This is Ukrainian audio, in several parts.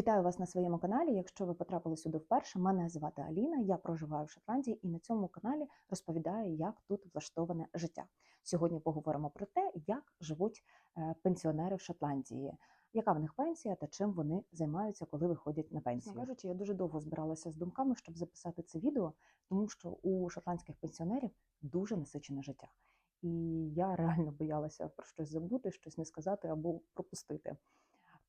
Вітаю вас на своєму каналі. Якщо ви потрапили сюди вперше, мене звати Аліна. Я проживаю в Шотландії і на цьому каналі розповідаю, як тут влаштоване життя. Сьогодні поговоримо про те, як живуть е, пенсіонери в Шотландії, яка в них пенсія та чим вони займаються, коли виходять на пенсію. Чесно кажучи, я дуже довго збиралася з думками, щоб записати це відео, тому що у шотландських пенсіонерів дуже насичене життя. І я реально боялася про щось забути, щось не сказати або пропустити.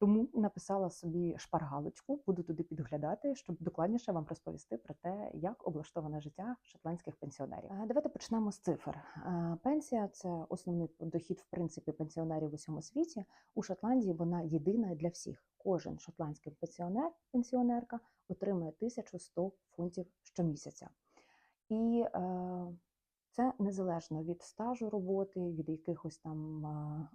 Тому написала собі шпаргалочку, буду туди підглядати, щоб докладніше вам розповісти про те, як облаштоване життя шотландських пенсіонерів. Е, Давайте почнемо з цифр. Е, Пенсія це основний дохід, в принципі, пенсіонерів в усьому світі. У Шотландії вона єдина для всіх. Кожен шотландський пенсіонер, пенсіонерка отримує 1100 фунтів щомісяця. І е, це незалежно від стажу роботи, від якихось там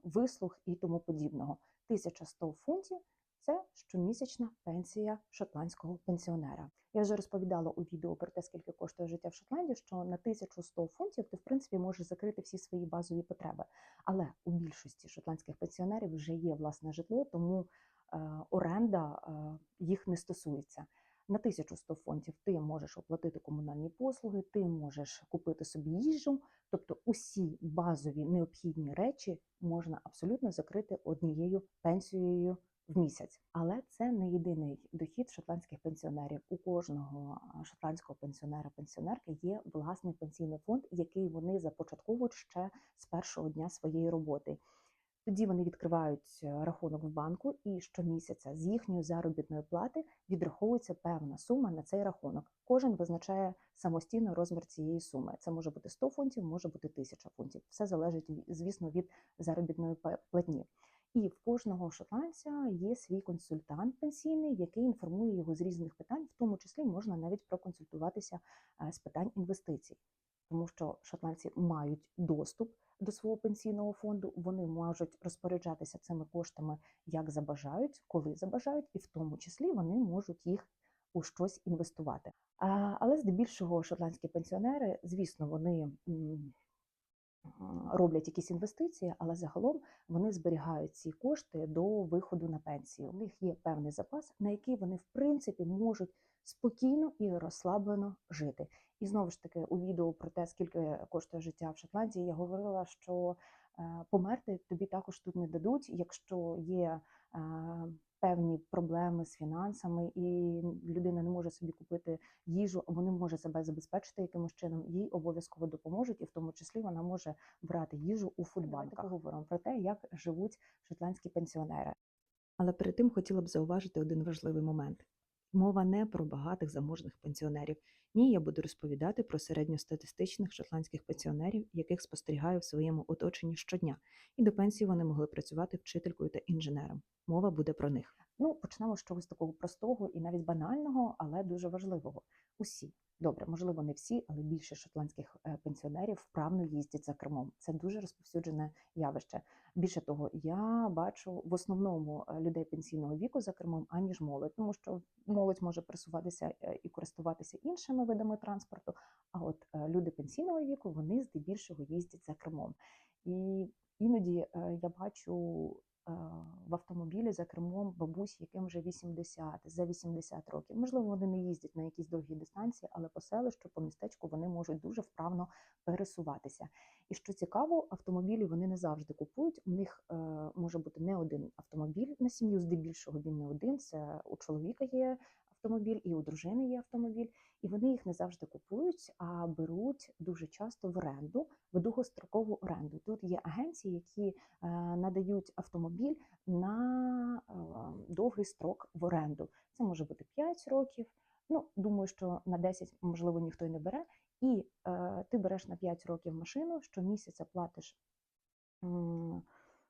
вислуг і тому подібного. 1100 фунтів це щомісячна пенсія шотландського пенсіонера. Я вже розповідала у відео про те, скільки коштує життя в Шотландії, що на 1100 фунтів ти в принципі можеш закрити всі свої базові потреби. Але у більшості шотландських пенсіонерів вже є власне житло, тому е, оренда е, їх не стосується. На 1100 фунтів ти можеш оплатити комунальні послуги, ти можеш купити собі їжу, тобто усі базові необхідні речі можна абсолютно закрити однією пенсією в місяць. Але це не єдиний дохід шотландських пенсіонерів. У кожного шотландського пенсіонера пенсіонерки є власний пенсійний фонд, який вони започатковують ще з першого дня своєї роботи. Тоді вони відкривають е, рахунок в банку, і щомісяця з їхньої заробітної плати відраховується певна сума на цей рахунок. Кожен визначає самостійно розмір цієї суми. Це може бути 100 фунтів, може бути 1000 фунтів. Все залежить, звісно, від заробітної платні. І в кожного шотландця є свій консультант пенсійний, який інформує його з різних питань, в тому числі можна навіть проконсультуватися е, з питань інвестицій, тому що шотландці мають доступ до свого пенсійного фонду, вони можуть розпоряджатися цими коштами як забажають, коли забажають, і в тому числі вони можуть їх у щось інвестувати. Але здебільшого шотландські пенсіонери, звісно, вони роблять якісь інвестиції, але загалом вони зберігають ці кошти до виходу на пенсію. У них є певний запас, на який вони в принципі можуть спокійно і розслаблено жити. І знову ж таки, у відео про те, скільки коштує життя в Шотландії, я говорила, що е, померти тобі також тут не дадуть, якщо є е, певні проблеми з фінансами, і людина не може собі купити їжу, або не може себе забезпечити якимось чином, їй обов'язково допоможуть, і в тому числі вона може брати їжу у фудбанках. Поговоримо про те, як живуть шотландські пенсіонери. Але перед тим хотіла б зауважити один важливий момент. Мова не про багатих заможних пенсіонерів. Ні, я буду розповідати про середньостатистичних шотландських пенсіонерів, яких спостерігаю в своєму оточенні щодня, і до пенсії вони могли працювати вчителькою та інженером. Мова буде про них. Ну, почнемо з чогось такого простого і навіть банального, але дуже важливого. Усі добре, можливо, не всі, але більше шотландських е, пенсіонерів вправно їздять за кермом. Це дуже розповсюджене явище. Більше того, я бачу в основному е, людей пенсійного віку за кермом, аніж молодь, тому що молодь може пересуватися е, і користуватися іншими видами транспорту. А от люди пенсійного віку вони здебільшого їздять за кермом. І іноді я бачу в автомобілі за кермом бабусь, яким вже 80, за 80 років. Можливо, вони не їздять на якісь довгі дистанції, але по селищу, по містечку вони можуть дуже вправно пересуватися. І що цікаво, автомобілі вони не завжди купують. У них е, може бути не один автомобіль на сім'ю, здебільшого він не один. Це у чоловіка є автомобіль, і у дружини є автомобіль, і вони їх не завжди купують, а беруть дуже часто в оренду, в довгострокову оренду. Тут є агенції, які е, надають автомобіль на е, довгий строк в оренду. Це може бути 5 років. Ну, думаю, що на 10, можливо, ніхто й не бере. І е, ти береш на 5 років машину, щомісяця платиш м,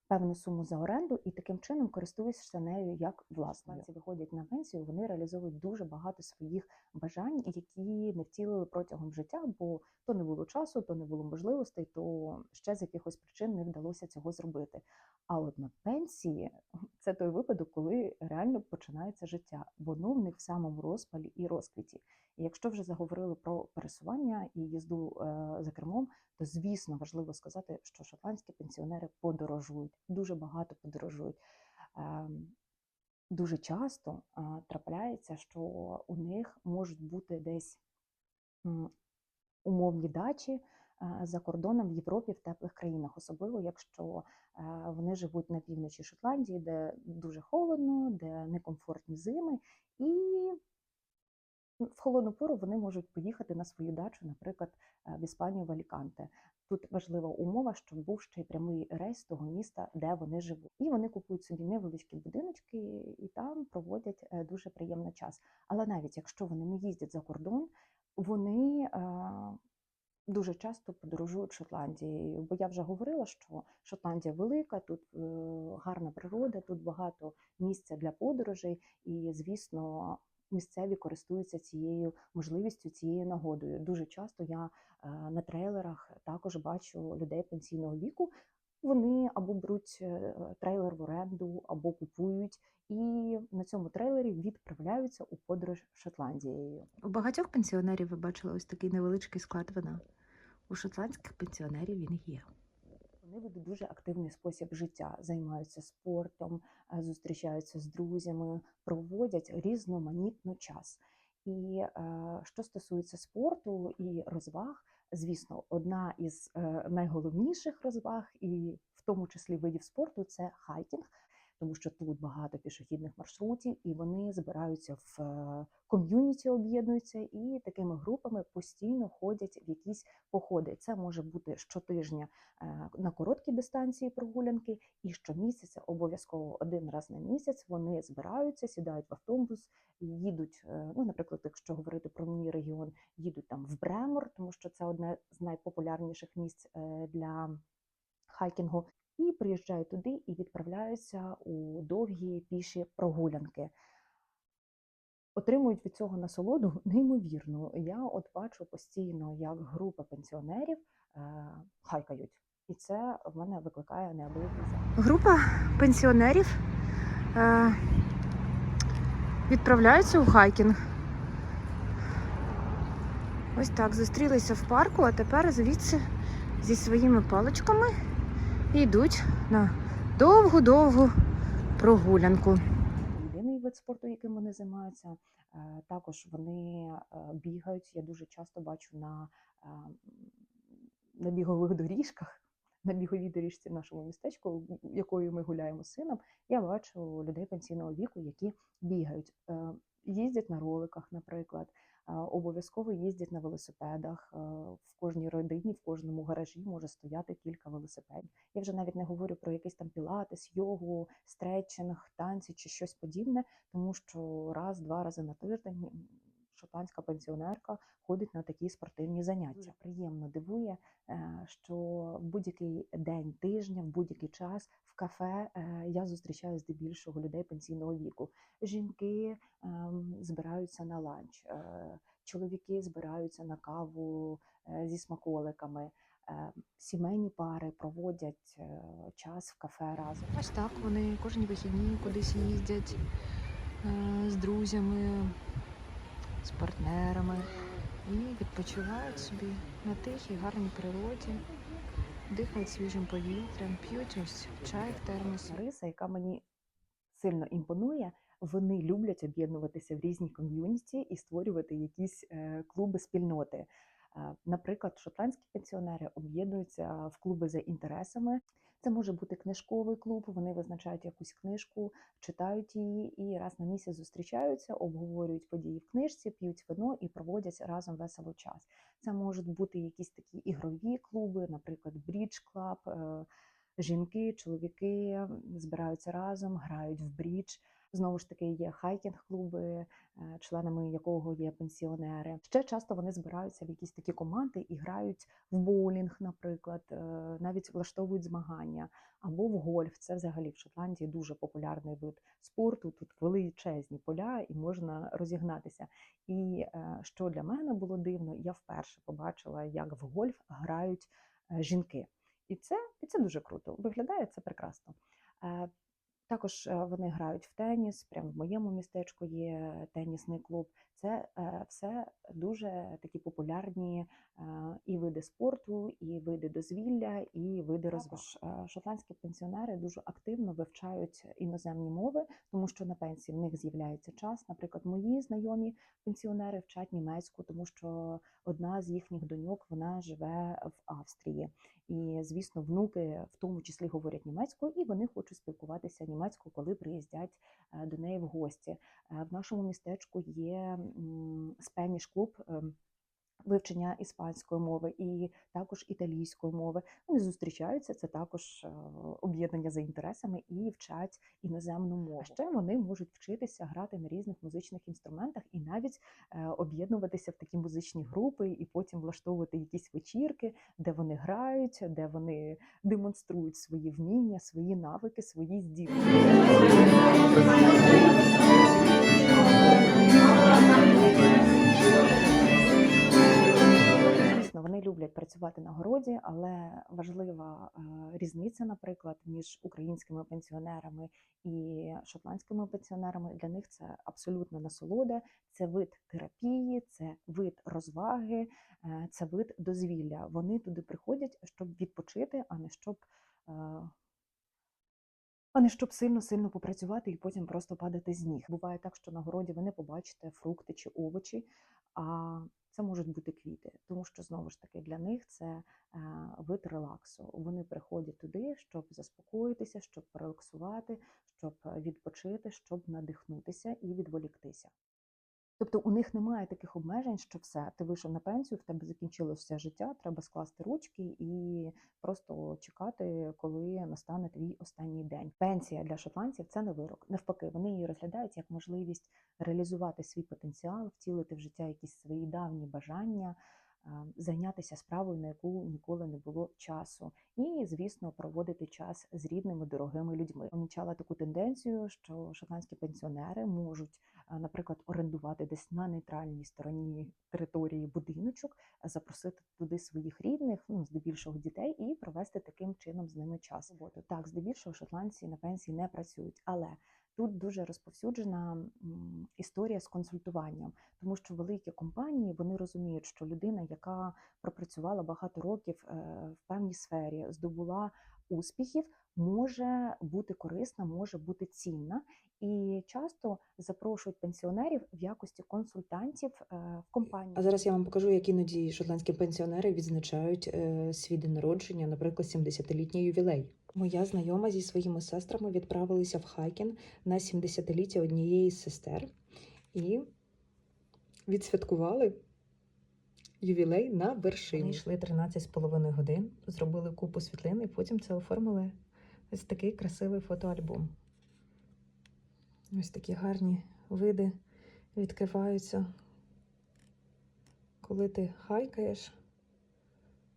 певну суму за оренду, і таким чином користуєшся нею як власною. Ці виходять на пенсію, вони реалізовують дуже багато своїх бажань, які не втілили протягом життя, бо то не було часу, то не було можливостей, то ще з якихось причин не вдалося цього зробити. А от на пенсії це той випадок, коли реально починається життя. Воно в них в самому розпалі і розквіті. І якщо вже заговорили про пересування і їзду е, за кермом, то звісно важливо сказати, що шотландські пенсіонери подорожують, дуже багато подорожують. Ем, дуже часто а, трапляється, що у них можуть бути десь умовні дачі за кордоном в Європі, в теплих країнах, особливо якщо е, вони живуть на півночі Шотландії, де дуже холодно, де некомфортні зими, і в холодну пору вони можуть поїхати на свою дачу, наприклад, е, в Іспанію в Аліканте. Тут важлива умова, щоб був ще й прямий рейс того міста, де вони живуть. І вони купують собі невеличкі будиночки і там проводять е, дуже приємний час. Але навіть якщо вони не їздять за кордон, вони е, дуже часто подорожують Шотландією. Бо я вже говорила, що Шотландія велика, тут гарна природа, тут багато місця для подорожей, і звісно. Місцеві користуються цією можливістю, цією нагодою. Дуже часто я е, на трейлерах також бачу людей пенсійного віку. Вони або беруть е, трейлер в оренду, або купують, і на цьому трейлері відправляються у подорож Шотландією. У багатьох пенсіонерів ви бачили ось такий невеличкий склад вина. У шотландських пенсіонерів він є. Вони ведуть дуже активний спосіб життя, займаються спортом, е, зустрічаються з друзями, проводять різноманітно час. І е, що стосується спорту і розваг, звісно, одна із е, найголовніших розваг, і в тому числі видів спорту, це хайкінг, тому що тут багато пішохідних маршрутів, і вони збираються в е, ком'юніті, об'єднуються і такими групами постійно ходять в якісь походи. Це може бути щотижня е, на короткі дистанції прогулянки, і щомісяця обов'язково один раз на місяць вони збираються, сідають в автобус, їдуть. е, Ну, наприклад, якщо говорити про мій регіон, їдуть там в Бремор, тому що це одне з найпопулярніших місць для хайкінгу. І приїжджають туди і відправляються у довгі піші прогулянки. Отримують від цього насолоду неймовірну. Я от бачу постійно, як групи пенсіонерів е, хайкають, і це в мене викликає неабиякий захват. Група пенсіонерів е, відправляються у хайкінг. Ось так, зустрілися в парку, а тепер звідси зі своїми паличками йдуть на довгу-довгу прогулянку. єдиний вид спорту, яким вони займаються. Е, Також вони е, бігають. Я дуже часто бачу на, е, на бігових доріжках, на біговій доріжці в нашому містечку, якою ми гуляємо з сином. Я бачу людей пенсійного віку, які бігають, їздять на роликах, наприклад. Е, Обов'язково їздять на велосипедах. Е, В кожній родині, в кожному гаражі може стояти кілька велосипедів. Я вже навіть не говорю про якийсь там пілатес, йогу, стретчинг, танці чи щось подібне, тому що раз-два рази на тиждень м, шотландська пенсіонерка ходить на такі спортивні заняття. Дуже приємно дивує, е, що в будь-який день тижня, в будь-який час в кафе е, я зустрічаю здебільшого людей пенсійного віку. Жінки ем, збираються на ланч, е, чоловіки збираються на каву зі смаколиками. Сімейні пари проводять час в кафе разом. Ось так вони кожні вихідні кудись їздять з друзями, з партнерами і відпочивають собі на тихій, гарній природі, дихають свіжим повітрям, п'ють ось чай в термосі. Риса, яка мені сильно імпонує, вони люблять об'єднуватися в різні ком'юніті і створювати якісь е, клуби спільноти. Е, Наприклад, шотландські пенсіонери об'єднуються в клуби за інтересами. Це може бути книжковий клуб. Вони визначають якусь книжку, читають її і раз на місяць зустрічаються, обговорюють події в книжці, п'ють вино і проводять разом весело час. Це можуть бути якісь такі ігрові клуби, наприклад, брідж клаб. е, Жінки, чоловіки збираються разом, грають в брідж. Знову ж таки, є хайкінг-клуби, е, членами якого є пенсіонери. Ще часто вони збираються в якісь такі команди і грають в боулінг, наприклад, е, навіть влаштовують змагання або в гольф. Це взагалі в Шотландії дуже популярний вид спорту. Тут величезні поля і можна розігнатися. І е, що для мене було дивно, я вперше побачила, як в гольф грають жінки. І це, і це дуже круто. Виглядає це прекрасно. Також е, вони грають в теніс. Прямо в моєму містечку є тенісний клуб. Це е, все дуже такі популярні е, і види спорту, і види дозвілля, і види розваг. Шотландські пенсіонери дуже активно вивчають іноземні мови, тому що на пенсії в них з'являється час. Наприклад, мої знайомі пенсіонери вчать німецьку, тому що одна з їхніх доньок вона живе в Австрії. І, звісно, внуки в тому числі говорять німецькою, і вони хочуть спілкуватися німецькою, коли приїздять е, до неї в гості. Е, В нашому містечку є спеніш клуб. Вивчення іспанської мови і також італійської мови. Вони зустрічаються. Це також е, об'єднання за інтересами і вчать іноземну мову. А ще вони можуть вчитися грати на різних музичних інструментах і навіть е, об'єднуватися в такі музичні групи, і потім влаштовувати якісь вечірки, де вони грають, де вони демонструють свої вміння, свої навики, свої здібності. Звісно, вони люблять працювати на городі, але важлива е, різниця, наприклад, між українськими пенсіонерами і шотландськими пенсіонерами. Для них це абсолютно насолода, це вид терапії, це вид розваги, е, це вид дозвілля. Вони туди приходять, щоб відпочити, а не щоб. е, а не щоб сильно-сильно попрацювати і потім просто падати з ніг. Буває так, що на городі ви не побачите фрукти чи овочі, а це можуть бути квіти, тому що знову ж таки для них це е, вид релаксу. Вони приходять туди, щоб заспокоїтися, щоб порелаксувати, щоб відпочити, щоб надихнутися і відволіктися. Тобто у них немає таких обмежень, що все, ти вийшов на пенсію, в тебе закінчилося життя, треба скласти ручки і просто чекати, коли настане твій останній день. Пенсія для шотландців це не вирок. Навпаки, вони її розглядають як можливість реалізувати свій потенціал, втілити в життя якісь свої давні бажання, зайнятися справою, на яку ніколи не було часу, і, звісно, проводити час з рідними, дорогими людьми. Помічала таку тенденцію, що шотландські пенсіонери можуть, наприклад, орендувати десь на нейтральній стороні території будиночок, запросити туди своїх рідних, ну здебільшого дітей, і провести таким чином з ними час. Так, здебільшого шотландці на пенсії не працюють, але Тут дуже розповсюджена історія з консультуванням, тому що великі компанії вони розуміють, що людина, яка пропрацювала багато років е, в певній сфері, здобула успіхів, може бути корисна, може бути цінна, і часто запрошують пенсіонерів в якості консультантів е, в компанії. А зараз я вам покажу, як іноді шотландські пенсіонери відзначають е, свій день народження, наприклад, 70-літній ювілей. Моя знайома зі своїми сестрами відправилися в хайкінг на 70-ліття однієї з сестер і відсвяткували ювілей на вершині. Вони йшли 13,5 годин, зробили купу світлин і потім це оформили ось такий красивий фотоальбом. Ось такі гарні види відкриваються коли ти хайкаєш,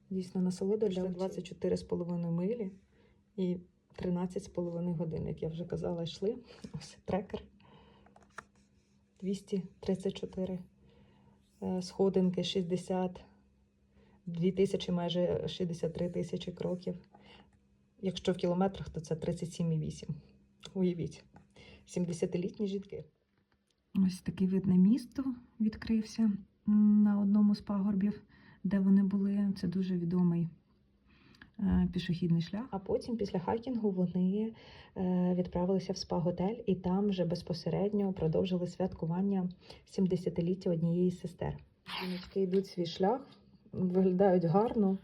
дійсно насолода для 24,5 милі і 13,5 годин, як я вже казала, йшли. Ось трекер 234 е, сходинки, 60, 2000, майже 63 тисячі кроків. Якщо в кілометрах, то це 37,8. Уявіть, 70-літні жінки. Ось такий вид на місто відкрився на одному з пагорбів, де вони були. Це дуже відомий пішохідний шлях. А потім, після хайкінгу, вони е, відправилися в спа-готель і там вже безпосередньо продовжили святкування 70-ліття однієї з сестер. Жіночки йдуть свій шлях, виглядають гарно.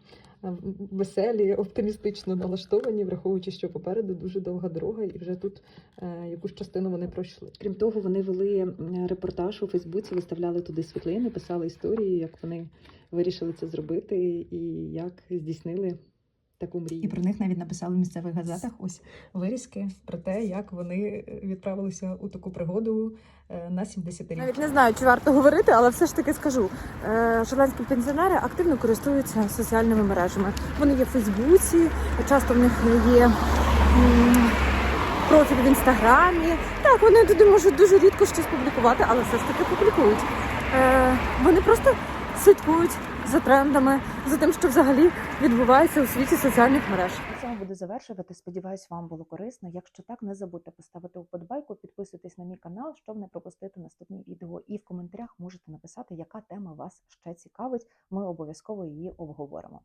е, Веселі, оптимістично налаштовані, враховуючи, що попереду дуже довга дорога, і вже тут е, якусь частину вони пройшли. Крім того, вони вели репортаж у Фейсбуці, виставляли туди світлини, писали історії, як вони вирішили це зробити і як здійснили таку мрію. І про них навіть написали в місцевих газетах ось вирізки про те, як вони відправилися у таку пригоду е, на 70 рік. Навіть не знаю, чи варто говорити, але все ж таки скажу. Е, Шотландські пенсіонери активно користуються соціальними мережами. Вони є в Фейсбуці, часто в них є профіль в інстаграмі. Так, вони туди можуть дуже рідко щось публікувати, але все ж таки публікують. Е, Вони просто слідкують за трендами, за тим, що взагалі відбувається у світі соціальних мереж. На цьому буду завершувати. Сподіваюсь, вам було корисно. Якщо так, не забудьте поставити вподобайку, підписуйтесь на мій канал, щоб не пропустити наступні відео. І в коментарях можете написати, яка тема вас ще цікавить. Ми обов'язково її обговоримо.